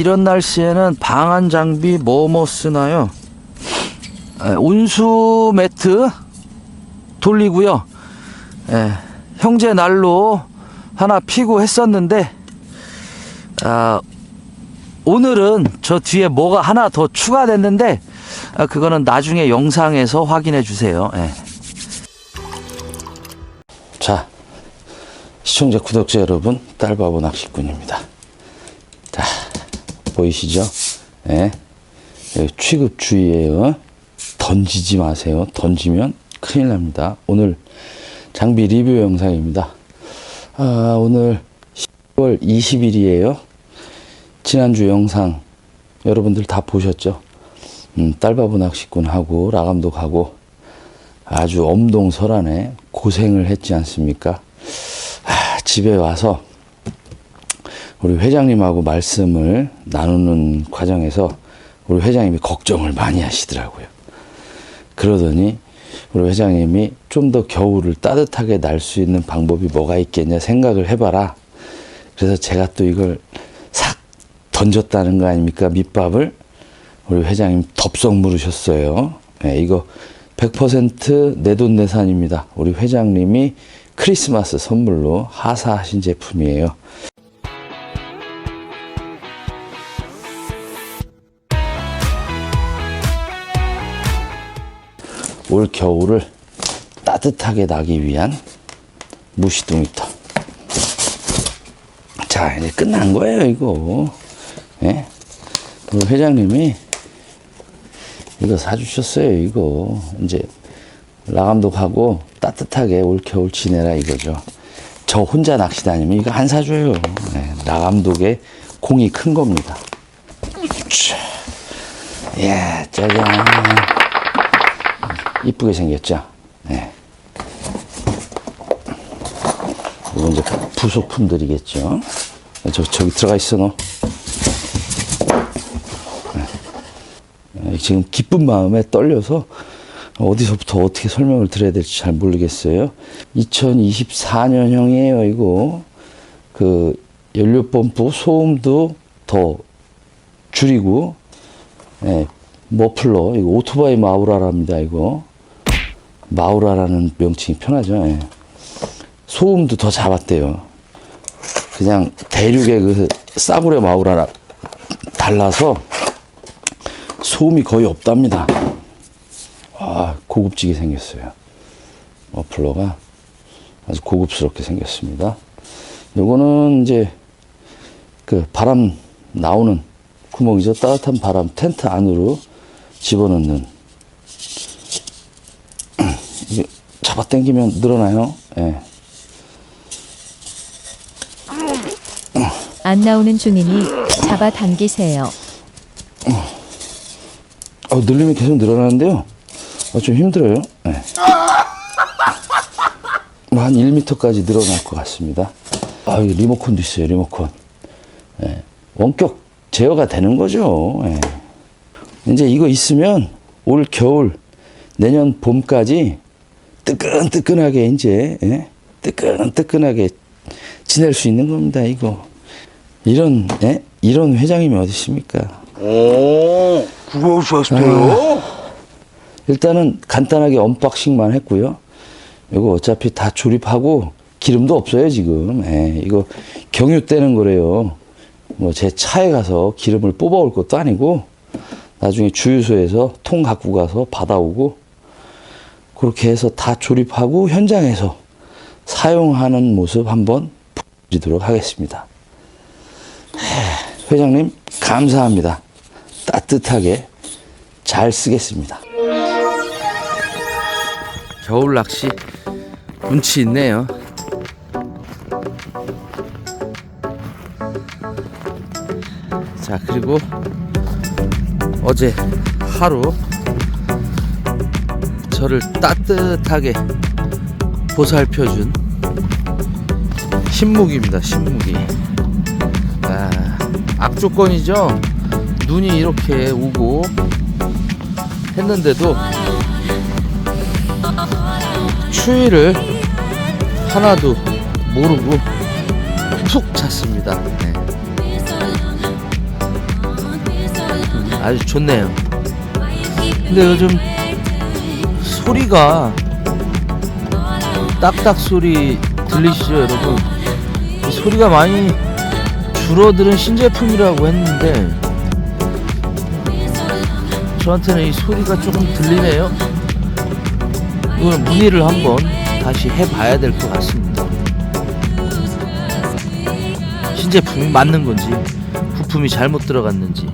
이런 날씨에는 방한 장비 뭐뭐 쓰나요? 에, 운수 매트 돌리고요. 에, 형제 날로 하나 피고 했었는데 아, 오늘은 저 뒤에 뭐가 하나 더 추가됐는데 아, 그거는 나중에 영상에서 확인해 주세요. 예. 자, 시청자 구독자 여러분, 딸바보 낚시꾼입니다. 자, 보이시죠? 예. 여기 취급 주의예요. 던지지 마세요. 던지면 큰일 납니다. 오늘 장비 리뷰 영상입니다. 아, 오늘 10월 20일이에요. 지난주 영상 여러분들 다 보셨죠? 음, 딸바보 낚시꾼하고 라감독하고 아주 엄동설안에 고생을 했지 않습니까? 아, 집에 와서 우리 회장님하고 말씀을 나누는 과정에서 우리 회장님이 걱정을 많이 하시더라고요. 그러더니 우리 회장님이 좀 더 겨울을 따뜻하게 날 수 있는 방법이 뭐가 있겠냐 생각을 해봐라. 그래서 제가 또 이걸 싹 던졌다는 거 아닙니까? 밑밥을 우리 회장님 덥석 물으셨어요. 네, 이거 100% 내돈내산입니다. 우리 회장님이 크리스마스 선물로 하사하신 제품이에요. 올 겨울을 따뜻하게 나기 위한 무시동이터. 자, 이제 끝난 거예요, 이거. 예? 회장님이 이거 사주셨어요, 이거. 이제, 라감독하고 따뜻하게 올 겨울 지내라 이거죠. 저 혼자 낚시 다니면 이거 안 사줘요. 예, 라감독의 공이 큰 겁니다. 자, 예, 짜잔. 이쁘게 생겼죠? 네. 이건 이제 부속품들이겠죠? 저, 저기 들어가 있어, 너. 네. 지금 기쁜 마음에 떨려서 어디서부터 어떻게 설명을 드려야 될지 잘 모르겠어요. 2024년형이에요, 이거. 그, 연료펌프 소음도 더 줄이고, 예, 머플러, 이거 오토바이 마우라랍니다, 이거. 마우라라는 명칭이 편하죠. 예. 소음도 더 잡았대요. 그냥 대륙의 그 싸구려 마우라랑 달라서 소음이 거의 없답니다. 아, 고급지게 생겼어요. 머플러가 아주 고급스럽게 생겼습니다. 요거는 이제 그 바람 나오는 구멍이죠. 따뜻한 바람 텐트 안으로 집어넣는 이게 잡아 당기면 늘어나요. 예. 안 나오는 중이니 잡아당기세요. 어, 늘리면 계속 늘어나는데요. 어, 좀 힘들어요. 네. 뭐한 1m까지 늘어날 것 같습니다. 아, 여기 리모컨도 있어요, 리모컨. 예. 원격 제어가 되는 거죠. 예. 이제 이거 있으면 올 겨울, 내년 봄까지 뜨끈뜨끈하게 이제, 예? 뜨끈뜨끈하게 지낼 수 있는 겁니다, 이거. 이런, 예? 이런 회장님이 어디 있습니까? 오, 그거 좋았어요? 일단은 간단하게 언박싱만 했고요. 이거 어차피 다 조립하고 기름도 없어요 지금. 예, 이거 경유 떼는 거래요. 뭐 제 차에 가서 기름을 뽑아올 것도 아니고 나중에 주유소에서 통 갖고 가서 받아오고 그렇게 해서 다 조립하고 현장에서 사용하는 모습 한번 보여드리도록 하겠습니다. 예, 회장님 감사합니다. 따뜻하게 잘 쓰겠습니다. 겨울 낚시 운치 있네요. 자, 그리고 어제 하루 저를 따뜻하게 보살펴준 신무기입니다. 신무기. 아, 악조건이죠. 눈이 이렇게 오고 했는데도 추위를 하나도 모르고 푹 잤습니다. 네. 아주 좋네요. 근데 요즘 소리가 딱딱 소리 들리시죠, 여러분? 이 소리가 많이 줄어드는 신제품이라고 했는데 저한테는 이 소리가 조금 들리네요. 이거는 문의를 한번 다시 해봐야 될 것 같습니다. 신제품이 맞는 건지 부품이 잘못 들어갔는지